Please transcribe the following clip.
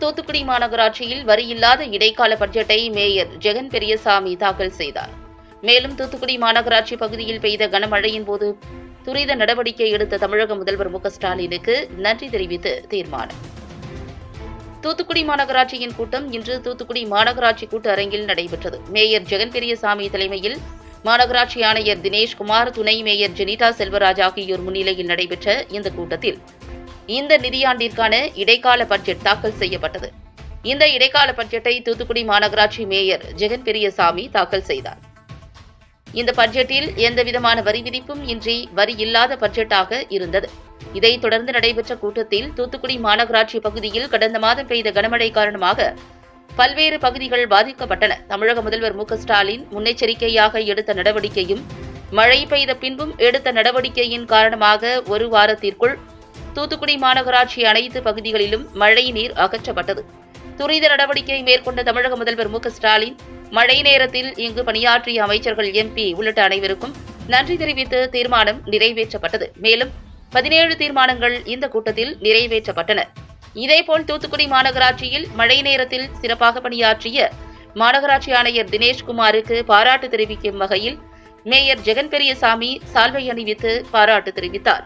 தூத்துக்குடி மாநகராட்சியில் வரியில்லாத இடைக்கால பட்ஜெட்டை மேயர் ஜெகன் பெரியசாமி தாக்கல் செய்தார். மேலும் தூத்துக்குடி மாநகராட்சி பகுதியில் பெய்த கனமழையின் போது துரித நடவடிக்கை எடுத்த தமிழக முதல்வர் மு ஸ்டாலினுக்கு நன்றி தெரிவித்து தீர்மானம். தூத்துக்குடி மாநகராட்சியின் கூட்டம் இன்று தூத்துக்குடி மாநகராட்சி கூட்ட அரங்கில் நடைபெற்றது. மேயர் ஜெகன் பெரியசாமி தலைமையில் மாநகராட்சி ஆணையர் தினேஷ்குமார் துணை மேயர் ஜெனிதா செல்வராஜ் ஆகியோர் முன்னிலையில் நடைபெற்ற இந்த கூட்டத்தில் இந்த நிதியாண்டிற்கான இடைக்கால பட்ஜெட் தாக்கல் செய்யப்பட்டது. இந்த இடைக்கால பட்ஜெட்டை தூத்துக்குடி மாநகராட்சி மேயர் ஜெகன் பெரியசாமி தாக்கல் செய்தார். இந்த பட்ஜெட்டில் எந்தவிதமான வரி விதிப்பும் இன்றி வரி இல்லாத பட்ஜெட்டாக இருந்தது. இதைத் தொடர்ந்து நடைபெற்ற கூட்டத்தில் தூத்துக்குடி மாநகராட்சி பகுதியில் கடந்த மாதம் பெய்த கனமழை காரணமாக பல்வேறு பகுதிகள் பாதிக்கப்பட்டன. தமிழக முதல்வர் மு ஸ்டாலின் முன்னெச்சரிக்கையாக எடுத்த நடவடிக்கையும் மழை பெய்த பின்பும் எடுத்த நடவடிக்கையின் காரணமாக ஒரு வாரத்திற்குள் தூத்துக்குடி மாநகராட்சி அனைத்து பகுதிகளிலும் மழை நீர் அகற்றப்பட்டது. துரித நடவடிக்கை மேற்கொண்ட தமிழக முதல்வர் மு ஸ்டாலின் மழை நேரத்தில் இங்கு பணியாற்றிய அமைச்சர்கள் எம்பி உள்ளிட்ட அனைவருக்கும் நன்றி தெரிவித்து தீர்மானம் நிறைவேற்றப்பட்டது. மேலும் பதினேழு தீர்மானங்கள் இந்த கூட்டத்தில் நிறைவேற்றப்பட்டன. இதேபோல் தூத்துக்குடி மாநகராட்சியில் மழை நேரத்தில் சிறப்பாக பணியாற்றிய மாநகராட்சி ஆணையர் தினேஷ்குமாருக்கு பாராட்டு தெரிவிக்கும் வகையில் மேயர் ஜெகன் பெரியசாமி சால்வை அணிவித்து பாராட்டு தெரிவித்தார்.